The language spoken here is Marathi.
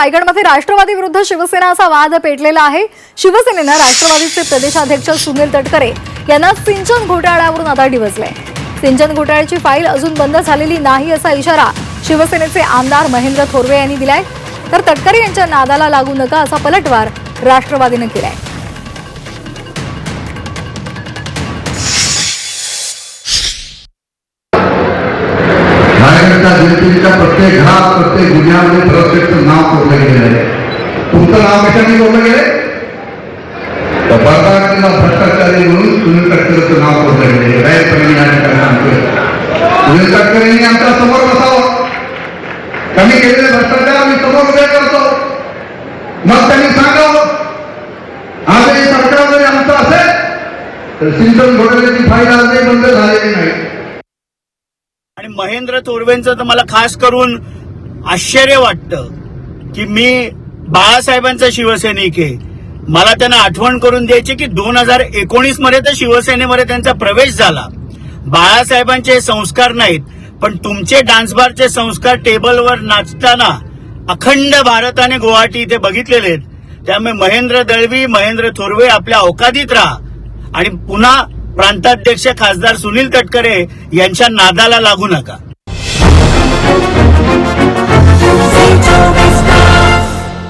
रायगडमध्ये राष्ट्रवादी विरुद्ध शिवसेना असा वाद पेटलेला आहे. शिवसेनेनं राष्ट्रवादीचे प्रदेशाध्यक्ष सुनील तटकरे यांना सिंचन घोटाळ्यावरून आता डिवचलंय. सिंचन घोटाळ्याची फाईल अजून बंद झालेली नाही असा इशारा शिवसेनेचे आमदार महेंद्र थोरवे यांनी दिलाय. तर तटकरे यांच्या नादाला लागू नका असा पलटवार राष्ट्रवादीनं केलाय. रायगडच्या जनतेच्या प्रत्येक घरात प्रत्येक गुन्ह्यामध्ये भरवसेचं नाव कोरलं गेलेलं आहे तुमचं नाव कशाने कोरलं गेलंय तर परराष्ट्रीला भ्रष्टाचारी म्हणून सुनील तटकरेचं नाव कोरलं गेले सांगतोय सुनील तटकरेंनी आमच्या समोर बसावं कमी केलेले भ्रष्टाचार आम्ही समोर उभे करतो मग त्यांनी सांगावं आजही सरकार जरी आमचं असेल तर सिंचन घोटाळ्याची फाईल आजही बंद झालेली नाही। आणि महेंद्र थोरवेंचं तर मला खास करून आश्चर्य वाटतं की मी बाळासाहेबांचा शिवसैनिक आहे. मला त्यांना आठवण करून द्यायची की दोन हजार एकोणीसमध्ये तर शिवसेनेमध्ये त्यांचा प्रवेश झाला. बाळासाहेबांचे संस्कार नाहीत पण तुमचे डान्स बारचे संस्कार टेबलवर नाचताना अखंड भारताने गुवाहाटी इथे बघितलेले आहेत. त्यामुळे महेंद्र दळवी महेंद्र थोरवे आपल्या अवकादीत राहा. आणि पुन्हा प्रांताध्यक्ष खासदार सुनील तटकरे यांच्या नादाला लागू नका.